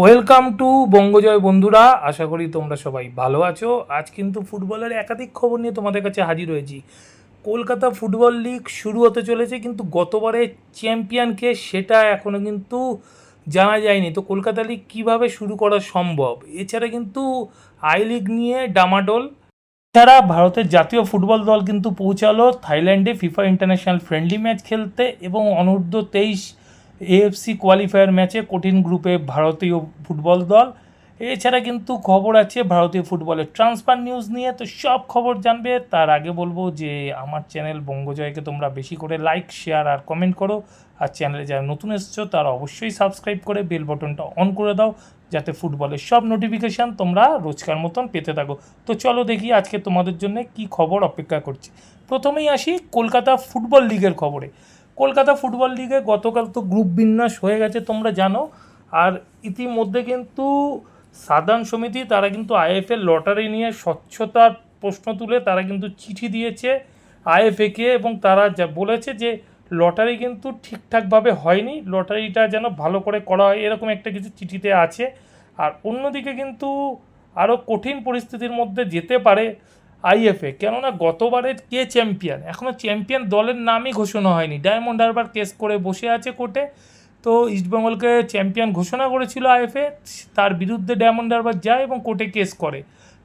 Welcome to বঙ্গজয় বন্ধুরা, আশা করি তোমরা সবাই ভালো আছো। আজ কিন্তু ফুটবলের একাধিক খবর নিয়ে তোমাদের কাছে হাজির হয়েছি। কলকাতা ফুটবল লিগ শুরু হতে চলেছে, কিন্তু গতবারে চ্যাম্পিয়নকে সেটা এখনও কিন্তু জানা যায়নি। তো কলকাতা লিগ কীভাবে শুরু করা সম্ভব? এছাড়া কিন্তু আই লিগ নিয়ে ডামাডোল। এছাড়া ভারতের জাতীয় ফুটবল দল কিন্তু পৌঁছালো, থাইল্যান্ডে ফিফা ইন্টারন্যাশনাল ফ্রেন্ডলি ম্যাচ খেলতে এবং অনূর্ধ্ব তেইশ এএফসি কোয়ালিফায়ার ম্যাচে কঠিন গ্রুপে ভারতীয় ফুটবল দল। এছাড়া কিন্তু খবর আছে ভারতীয় ফুটবলের ট্রান্সফার নিউজ নিয়ে। তো সব খবর জানবে। তার আগে বলব যে আমার চ্যানেল বঙ্গজয়কে তোমরা বেশি করে লাইক শেয়ার আর কমেন্ট করো। আর চ্যানেলে যারা নতুন এসেছ, তারা অবশ্যই সাবস্ক্রাইব করে বেল বটনটা অন করে দাও। যাতে ফুটবলের সব নোটিফিকেশান তোমরা রোজকার মতন পেতে থাকো। তো চলো দেখি আজকে তোমাদের জন্য কি খবর অপেক্ষা করছে। প্রথমেই আসি কলকাতা ফুটবল লিগের খবরে। কলকাতা ফুটবল লিগে গতকাল তো গ্রুপ বিন্যাস হয়ে গেছে, তোমরা জানো। আর ইতিমধ্যে কিন্তু সাধারণ সমিতি, তারা কিন্তু আইএফএ লটারি নিয়ে স্বচ্ছতার প্রশ্ন তুলে তারা কিন্তু চিঠি দিয়েছে আইএফএকে এবং তারা যা বলেছে যে লটারি কিন্তু ঠিকঠাকভাবে হয়নি, লটারিটা যেন ভালো করে করা হয়, এরকম একটা কিছু চিঠিতে আছে। আর অন্যদিকে কিন্তু আরও কঠিন পরিস্থিতির মধ্যে যেতে পারে আইএফএ, কেননা গতবারের কে চ্যাম্পিয়ন? এখনও চ্যাম্পিয়ন দলের নামই ঘোষণা হয়নি। ডায়মন্ড হারবার কেস করে বসে আছে কোর্টে। তো ইস্টবেঙ্গলকে চ্যাম্পিয়ন ঘোষণা করেছিল আইএফএ, তার বিরুদ্ধে ডায়মন্ড হারবার যায় এবং কোর্টে কেস করে।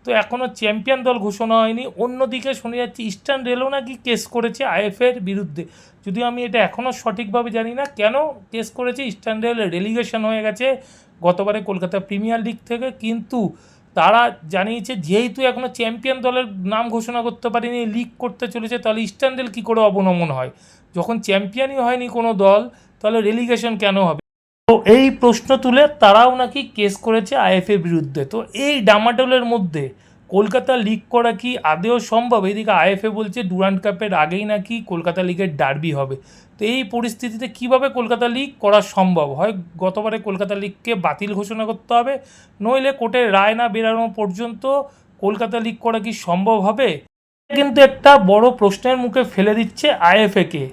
তো এখনও চ্যাম্পিয়ন দল ঘোষণা হয়নি। অন্যদিকে শুনে যাচ্ছি, ইস্টার্ন রেলও নাকি কেস করেছে আইএফএর বিরুদ্ধে। যদিও আমি এটা এখনও সঠিকভাবে জানি না, কেন কেস করেছে? ইস্টার্ন রেল রেলিগেশন হয়ে গেছে গতবারে কলকাতা প্রিমিয়ার লিগ থেকে। কিন্তু তারা জানিয়েছে, যেহেতু এখনও চ্যাম্পিয়ন দলের নাম ঘোষণা করতে পারিনি লিগ করতে চলেছে, তাহলে ইস্টার্ন রেল কী করে অবনমন হয়? যখন চ্যাম্পিয়নই হয়নি কোনো দল, তাহলে রেলিগেশন কেন হবে? তো এই প্রশ্ন তুলে তারাও নাকি কেস করেছে আইএফের বিরুদ্ধে। তো এই ডামাডোলের মধ্যে কলকাতা লিগ করা কি আদেও সম্ভব? এদিকে আইএফএ বলছে ডুরান্ড কাপের আগেই নাকি কলকাতা লিগের ডার্বি হবে। তো এই পরিস্থিতিতে কীভাবে কলকাতা লিগ করা সম্ভব? হয় গতবারে কলকাতা লিগকে বাতিল ঘোষণা করতে হবে? নইলে কোর্টের রায় না বেরানো পর্যন্ত কলকাতা লিগ করা কি সম্ভব হবে? কিন্তু একটা বড় প্রশ্নের মুখে ফেলে দিচ্ছে আইএফএকে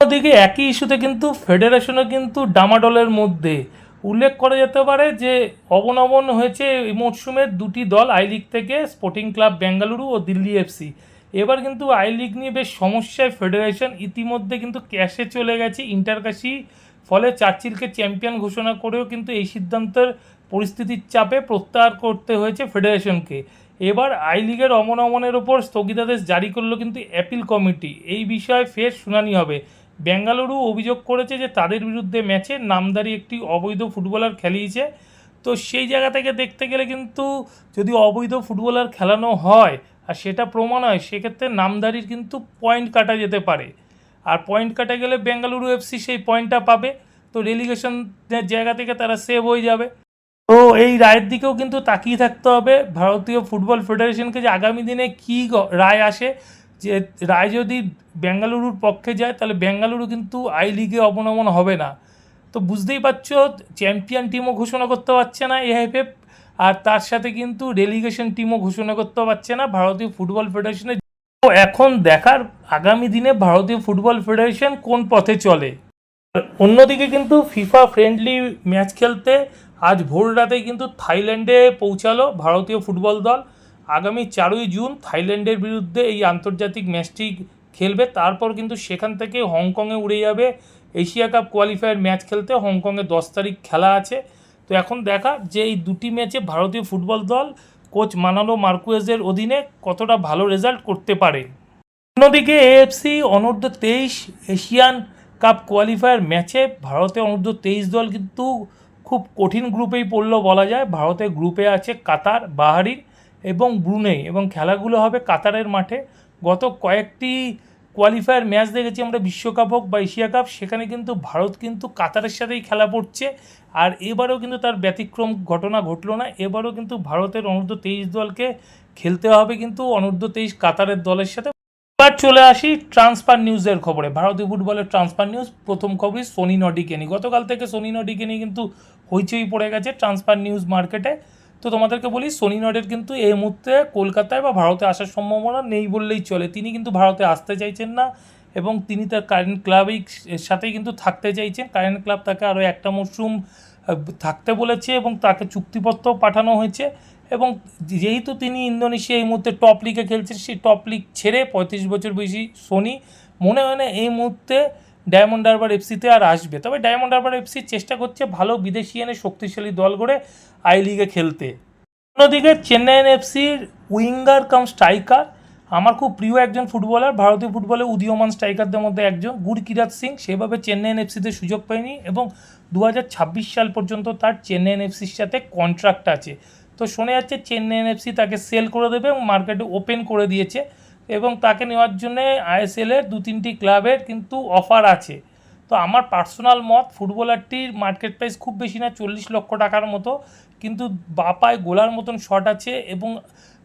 অন্যদিকে একই ইস্যুতে কিন্তু ফেডারেশনও কিন্তু ডামাডলের মধ্যে। উল্লেখ করা যেতে পারে যে অবনমন হয়েছে এই মরশুমের দুটি দল, আই লিগ থেকে স্পোর্টিং ক্লাব বেঙ্গালুরু ও দিল্লি এফসি এবার কিন্তু আই লিগ নিয়ে বেশ সমস্যায় ফেডারেশন ইতিমধ্যে কিন্তু ক্যাশে চলে গেছে। ইন্টারকাশি ফলে চার্চিলকে চ্যাম্পিয়ন ঘোষণা করেও কিন্তু এই সিদ্ধান্তের পরিস্থিতির চাপে প্রত্যাহার করতে হয়েছে ফেডারেশনকে। এবার আই লিগের অমনমনের ওপর স্থগিতাদেশ জারি করল কিন্তু অ্যাপিল কমিটি। এই বিষয়ে ফের শুনানি হবে। বেঙ্গালুরু অভিযোগ করেছে যে তাদের বিরুদ্ধে ম্যাচে নামদারি একটি অবৈধ ফুটবলার খেলিয়েছে। তো সেই জায়গা থেকে দেখতে গেলে কিন্তু যদি অবৈধ ফুটবলার খেলানো হয় আর সেটা প্রমাণ হয়, সেক্ষেত্রে নামদারির কিন্তু পয়েন্ট কাটা যেতে পারে। আর পয়েন্ট কাটা গেলে বেঙ্গালুরু এফসি সেই পয়েন্টটা পাবে। তো রেলিগেশনের জায়গা থেকে তারা সেভ হয়ে যাবে। তো এই রায়ের দিকেও কিন্তু তাকিয়ে থাকতে হবে। ভারতীয় ফুটবল ফেডারেশনকে যে আগামী দিনে কী রায় আসে যে রায় যদি বেঙ্গালুরুর পক্ষে যায়, তাহলে বেঙ্গালুরু কিন্তু আই লিগে অবনমন হবে না। তো বুঝতেই পারছ, চ্যাম্পিয়ন টিমও ঘোষণা করতে পারছে না এআইএফএফ আর তার সাথে কিন্তু রেলিগেশন টিমও ঘোষণা করতে পারছে না। ভারতীয় ফুটবল ফেডারেশনের তো এখন দেখার আগামী দিনে ভারতীয় ফুটবল ফেডারেশন কোন পথে চলে। অন্যদিকে কিন্তু ফিফা ফ্রেন্ডলি ম্যাচ খেলতে আজ ভোর রাতে কিন্তু থাইল্যান্ডে পৌঁছালো ভারতীয় ফুটবল দল। আগামী চারই জুন থাইল্যান্ডের বিরুদ্ধে এই আন্তর্জাতিক ম্যাচটি খেলবে। তারপর কিন্তু সেখান থেকে হংকংয়ে উড়ে যাবে। এশিয়া কাপ কোয়ালিফায়ার ম্যাচ খেলতে হংকংয়ে দশ তারিখ খেলা আছে। তো এখন দেখা যে এই দুটি ম্যাচে ভারতীয় ফুটবল দল কোচ মানালো মার্কুয়েজের অধীনে কতটা ভালো রেজাল্ট করতে পারে। অন্যদিকে এএফসি অনূর্ধ্ব তেইশ এশিয়ান কাপ কোয়ালিফায়ার ম্যাচে ভারতে অনূর্ধ্ব তেইশ দল কিন্তু খুব কঠিন গ্রুপেই পড়ল বলা যায়। ভারতের গ্রুপে আছে কাতার, বাহারিন এবং ব্রুনেই এবং খেলাগুলো হবে কাতারের মাঠে। গত কয়েকটি কোয়ালিফায়ার ম্যাচ দেখেছি আমরা, বিশ্বকাপ হোক বা এশিয়া কাপ, সেখানে কিন্তু ভারত কিন্তু কাতারের সাথেই খেলা পড়ছে। আর এবারেও কিন্তু তার ব্যতিক্রম ঘটনা ঘটলো না। এবারও কিন্তু ভারতের অনূর্ধ্ব তেইশ দলকে খেলতে হবে কিন্তু অনূর্ধ্ব তেইশ কাতারের দলের সাথে। এবার চলে আসি ট্রান্সফার নিউজের খবরে। ভারতীয় ফুটবলের ট্রান্সফার নিউজ প্রথম খবরই সোনি নডিকে নিয়ে গতকাল থেকে সোনি নডিকে নিয়ে কিন্তু হইচই পড়ে গেছে ট্রান্সফার নিউজ মার্কেটে তো তোমাদেরকে বলি সোনি নডের কিন্তু এই মুহূর্তে কলকাতায় বা ভারতে আসার সম্ভাবনা নেই বললেই চলে। তিনি কিন্তু ভারতে আসতে চাইছেন না এবং তিনি তার কারেন্ট ক্লাবেই সাথেই কিন্তু থাকতে চাইছেন। কারেন্ট ক্লাব তাকে আরও একটা মরশুম থাকতে বলেছে এবং তাকে চুক্তিপত্র পাঠানো হয়েছে এবং যেহেতু তিনি ইন্দোনেশিয়া এই মুহূর্তে টপ লিগে খেলছেন, সেই টপ লিগ ছেড়ে পঁয়ত্রিশ বছর বয়সী সোনি মনে হয় না এই মুহূর্তে ডায়মন্ড হারবার এফসিতে আর আসবে। তবে ডায়মন্ড হারবার এফসি চেষ্টা করছে ভালো বিদেশি এনে শক্তিশালী দল গড়ে আই লিগে খেলতে। অন্যদিকে চেন্নাইয়েন এফসির উইঙ্গার কাম স্ট্রাইকার, আমার খুব প্রিয় একজন ফুটবলার, ভারতীয় ফুটবলে উদীয়মান স্ট্রাইকারদের মধ্যে একজন, গুরকিরাত সিং। সেভাবে চেন্নাইয়েন এফসিতে সুযোগ পায়নি এবং দু হাজার ছাব্বিশ সাল পর্যন্ত তার চেন্নাইয়েন এফসির সাথে কন্ট্রাক্ট আছে। তো শোনা যাচ্ছে চেন্নাইয়েন এফসি তাকে সেল করে দেবে এবং মার্কেটে ওপেন করে দিয়েছে এবং তাকে নেওয়ার জন্যে আইএসএলের দু তিনটি ক্লাবের কিন্তু অফার আছে। তো আমার পার্সোনাল মত, ফুটবলারটির মার্কেট প্রাইস খুব বেশি না, চল্লিশ লক্ষ টাকার মতো। কিন্তু বাপায় গোলার মতন শট আছে এবং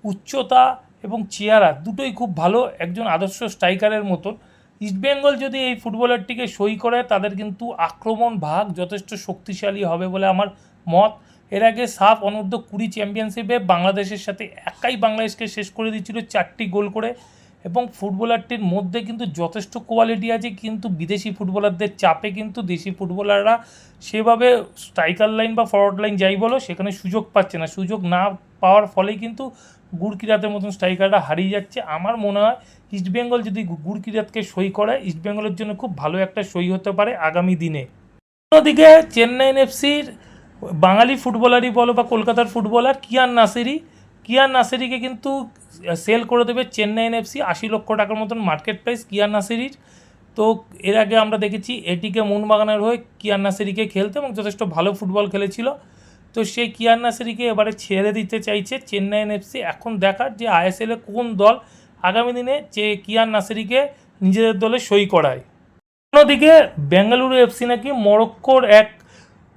উচ্চতা এবং চেয়ারা দুটোই খুব ভালো, একজন আদর্শ স্ট্রাইকারের মতন। ইস্টবেঙ্গল যদি এই ফুটবলারটিকে সই করে, তাদের কিন্তু আক্রমণ ভাগ যথেষ্ট শক্তিশালী হবে বলে আমার মত। এর আগে সাফ অনূর্ধ্ব কুড়ি চ্যাম্পিয়নশিপে বাংলাদেশের সাথে একাই বাংলাদেশকে শেষ করে দিচ্ছিল চারটি গোল করে। এবং ফুটবলারটির মধ্যে কিন্তু যথেষ্ট কোয়ালিটি আছে, কিন্তু বিদেশি ফুটবলারদের চাপে কিন্তু দেশি ফুটবলাররা সেভাবে স্ট্রাইকার লাইন বা ফরওয়ার্ড লাইন যাই বলো, সেখানে সুযোগ পাচ্ছে না। সুযোগ না পাওয়ার ফলে কিন্তু গুরকিরাতের মতন স্ট্রাইকাররা হারিয়ে যাচ্ছে। আমার মনে হয় ইস্টবেঙ্গল যদি গুরকিরাতকে সই করে ইস্টবেঙ্গলের জন্য খুব ভালো একটা সই হতে পারে আগামী দিনে। অন্যদিকে চেন্নাইন এফসির বাঙালি ফুটবলারই বলো বা কলকাতার ফুটবলার কিয়ান নাসেরি। কিয়ান নাসেরিকে কিন্তু সেল করে দেবে চেন্নাইন এফসি আশি লক্ষ টাকার মতন মার্কেট প্রাইস কিয়ান নাসেরির। তো এর আগে আমরা দেখেছি এটিকে মোহনবাগানের হয়ে কিয়ান নাসেরিকে খেলতে এবং যথেষ্ট ভালো ফুটবল খেলেছিল। তো সেই কিয়ান নাসেরিকে এবারে ছেড়ে দিতে চাইছে চেন্নাইন এফসি এখন দেখার যে আইএসএলে কোন দল আগামী দিনে যে কিয়ান নাসেরিকে নিজেদের দলে সই করায়। অন্যদিকে বেঙ্গালুরু এফসি নাকি মরক্কোর এক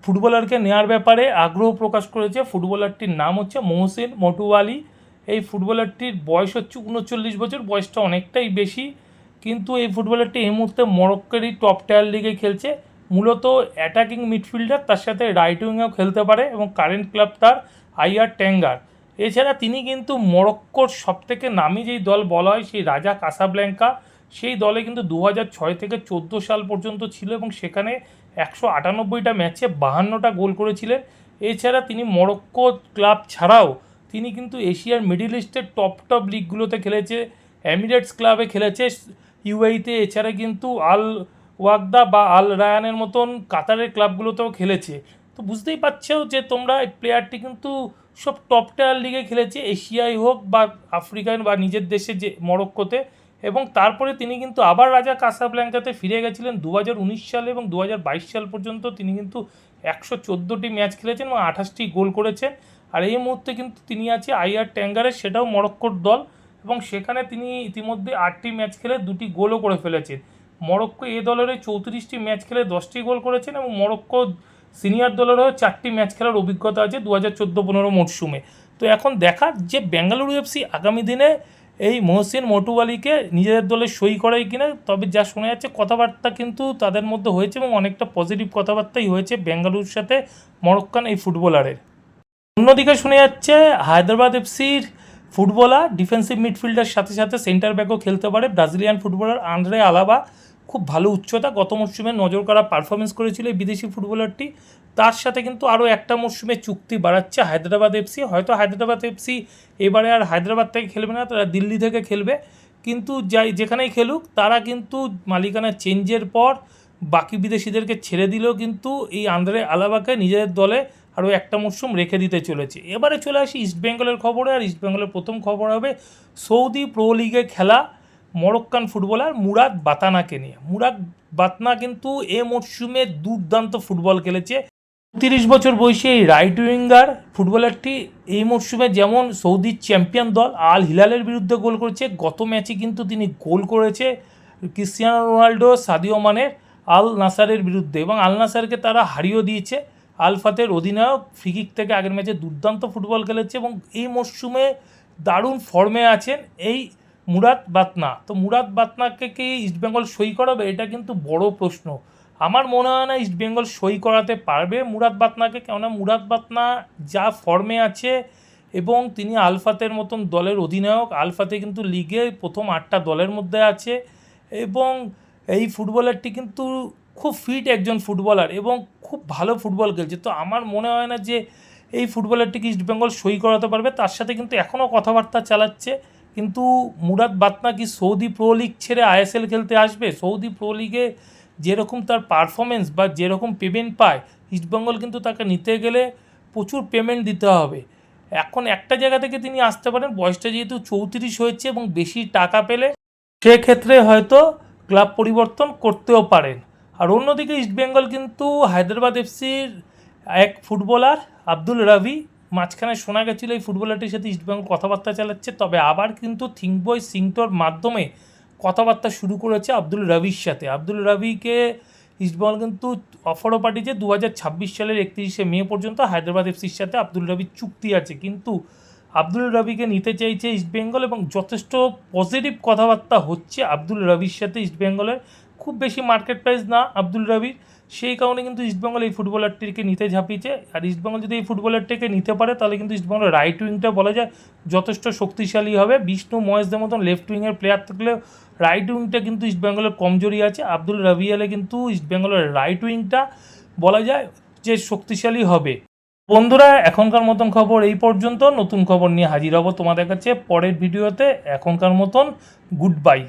ফুটবলারকে নেওয়ার ব্যাপারে আগ্রহ প্রকাশ করেছে। ফুটবলারটির নাম হচ্ছে মহসিন মটুয়ালি। এই ফুটবলারটির বয়স হচ্ছে উনচল্লিশ বছর, বয়সটা অনেকটাই বেশি, কিন্তু এই ফুটবলারটি এই মুহূর্তে মরক্কোরই টপ টায়ার লিগে খেলছে। মূলত অ্যাটাকিং মিডফিল্ডার তার সাথে রাইট উইংয়েও খেলতে পারে এবং কারেন্ট ক্লাব তার আইআর ট্যাঙ্গার এছাড়া তিনি কিন্তু মরক্কোর সবথেকে নামি যেই দল বলা হয়, সেই রাজা কাসাব্ল্যাঙ্কা, সেই দলে কিন্তু দু ছয় থেকে চোদ্দ সাল পর্যন্ত ছিল এবং সেখানে একশো আটানব্বইটা ম্যাচে বাহান্নটা গোল করেছিলেন। এছাড়া তিনি মরক্কো ক্লাব ছাড়াও তিনি কিন্তু এশিয়ার মিডিল ইস্টের টপ টপ লিগগুলোতে খেলেছে, এমিরেটস ক্লাবে খেলেছে, ইউএইতে, এছাড়া কিন্তু আল ওয়াগদা বা আল রায়ানের মতন কাতারের ক্লাবগুলোতেও খেলেছে। তো বুঝতেই পারছ যে তোমরা এই প্লেয়ারটি কিন্তু সব টপ টায়ার লিগে খেলেছে, এশিয়ায় হোক বা আফ্রিকান বা নিজের দেশে যে মরক্কোতে। এবং তারপরে তিনি কিন্তু আবার রাজা কাসাব্ল্যাঙ্কাতে ফিরে গেছিলেন। দু উনিশ সালে এবং দু সাল পর্যন্ত তিনি কিন্তু একশো চোদ্দোটি ম্যাচ খেলেছেন এবং আঠাশটি গোল করেছেন। আর এই মুহূর্তে কিন্তু তিনি আছে আইআর ট্যাঙ্গারে, সেটাও মরক্কোর দল এবং সেখানে তিনি ইতিমধ্যে আটটি ম্যাচ খেলে দুটি গোলও করে ফেলেছেন। মরক্কো এ দলের চৌত্রিশটি ম্যাচ খেলে দশটি গোল করেছেন এবং মরক্কো সিনিয়র দলেরও চারটি ম্যাচ খেলার অভিজ্ঞতা আছে দু হাজার চোদ্দ পনেরো মরশুমে তো এখন দেখার যে বেঙ্গালুরু এফসি আগামী দিনে এই মহসিন মটুয়ালিকে নিজেদের দলে সই করাই কিনা, তবে যা শোনা যাচ্ছে কথাবার্তা কিন্তু তাদের মধ্যে হয়েছে এবং অনেকটা পজিটিভ কথাবার্তাই হয়েছে বেঙ্গালুরুর সাথে মরক্কান এই ফুটবলারের অন্যদিকে শোনা যাচ্ছে, হায়দ্রাবাদ এফসির ফুটবলার ডিফেন্সিভ মিডফিল্ডার সাথে সাথে সেন্টার ব্যাকও খেলতে পারে। ব্রাজিলিয়ান ফুটবলার আন্দ্রে আলাবা খুব ভালো উচ্চতা, গত মরশুমে নজর করা পারফরমেন্স করেছিল এই বিদেশি ফুটবলারটি। তার সাথে কিন্তু আরও একটা মরশুমে চুক্তি বাড়াচ্ছে হায়দ্রাবাদ এফসি। হয়তো হায়দ্রাবাদ এফসি এবারে আর হায়দ্রাবাদ থেকে খেলবে না, তারা দিল্লি থেকে খেলবে। কিন্তু যাই, যেখানেই খেলুক, তারা কিন্তু মালিকানা চেঞ্জের পর বাকি বিদেশিদেরকে ছেড়ে দিলেও কিন্তু এই আন্দ্রে আলাবাকে নিজেদের দলে আরও একটা মরশুম রেখে দিতে চলেছে। এবারে চলে আসি ইস্টবেঙ্গলের খবরে। আর ইস্টবেঙ্গলের প্রথম খবর হবে সৌদি প্রো লিগে খেলা মরক্কান ফুটবলার মুরাদ বাতানাকে নিয়ে। মুরাদ বাতনা কিন্তু এ মরশুমে দুর্দান্ত ফুটবল খেলেছে। তিরিশ বছর বয়সী এই রাইট উইঙ্গার ফুটবলারটি এই মরশুমে যেমন সৌদির চ্যাম্পিয়ন দল আল হিলালের বিরুদ্ধে গোল করেছে, গত ম্যাচে কিন্তু তিনি গোল করেছে ক্রিস্টিয়ানো রোনাল্ডো সাদিও মানের আল নাসারের বিরুদ্ধে। এবং আল নাসারকে তারা হারিয়েও দিয়েছে। আলফাতের অধিনায়ক ফ্রিকিক থেকে আগের ম্যাচে দুর্দান্ত ফুটবল খেলেছে এবং এই মরশুমে দারুণ ফর্মে আছেন এই মুরাদ বাতনা। তো মুরাদ বাতনাকে কি ইস্টবেঙ্গল সই করাবে? এটা কিন্তু বড় প্রশ্ন। আমার মনে হয় না ইস্টবেঙ্গল সই করাতে পারবে মুরাদ বাতনাকে, কেননা মুরাদ বাতনা যা ফর্মে আছে এবং তিনি আলফাতের মতন দলের অধিনায়ক, আলফাতে কিন্তু লিগে প্রথম আটটা দলের মধ্যে আছে এবং এই ফুটবলারটি কিন্তু খুব ফিট একজন ফুটবলার এবং খুব ভালো ফুটবল খেলছে। তো আমার মনে হয় না যে এই ফুটবলারটিকে ইস্টবেঙ্গল সই করাতে পারবে। তার সাথে কিন্তু এখনও কথাবার্তা চালাচ্ছে। কিন্তু মুরাদ বাতনা কি সৌদি প্রো লিগ ছেড়ে আইএসএল খেলতে আসবে? সৌদি প্রো লিগে যেরকম তার পারফরমেন্স বা যেরকম পেমেন্ট পায় ইস্টবেঙ্গল কিন্তু তাকে নিতে গেলে প্রচুর পেমেন্ট দিতে হবে। এখন একটা জায়গা থেকে তিনি আসতে পারেন। বয়সটা যেহেতু চৌত্রিশ হয়েছে এবং বেশি টাকা পেলে সেক্ষেত্রে হয়তো ক্লাব পরিবর্তন করতেও পারেন। আর অন্যদিকে ইস্টবেঙ্গল কিন্তু হায়দ্রাবাদ এফসির এক ফুটবলার আব্দুল রাভি, মাঝখানে শোনা গেছিল এই ফুটবলারটির সাথে ইস্টবেঙ্গল কথাবার্তা চালাচ্ছে, তবে আবার কিন্তু থিঙ্কবই সিংটোর মাধ্যমে কথাবার্তা শুরু করেছে আব্দুল রাবির সাথে। আব্দুল রাবিকে ইস্টবেঙ্গল কিন্তু অফারও পাঠিয়েছে দু হাজার ছাব্বিশ সালের একত্রিশে মে পর্যন্ত হায়দ্রাবাদ এফসির সাথে আব্দুল রাবির চুক্তি আছে। কিন্তু আব্দুল রাবিকে নিতে চাইছে ইস্টবেঙ্গল এবং যথেষ্ট পজিটিভ কথাবার্তা হচ্ছে আব্দুল রাবির সাথে ইস্টবেঙ্গলের খুব বেশি মার্কেট প্রাইস না, আব্দুল রাবির সেই কারণে কিন্তু ইস্টবেঙ্গল এই ফুটবলারটিকে নিতে ঝাঁপিয়েছে। আর ইস্টবেঙ্গল যদি এই ফুটবলারটিকে নিতে পারে, তাহলে কিন্তু ইস্টবেঙ্গলের রাইট উইংটা বলা যায় যথেষ্ট শক্তিশালী হবে। বিষ্ণু মহেশদের মতন লেফট উইংয়ের প্লেয়ার থাকলে রাইট উইংটা কিন্তু ইস্টবেঙ্গলের কমজোরি আছে। আব্দুল রাবিয়ালে কিন্তু ইস্টবেঙ্গলের রাইট উইংটা বলা যায় যে শক্তিশালী হবে। বন্ধুরা, এখনকার মতন খবর এই পর্যন্ত। নতুন খবর নিয়ে হাজির হব তোমাদের কাছে পরের ভিডিওতে। এখনকার মতন গুড বাই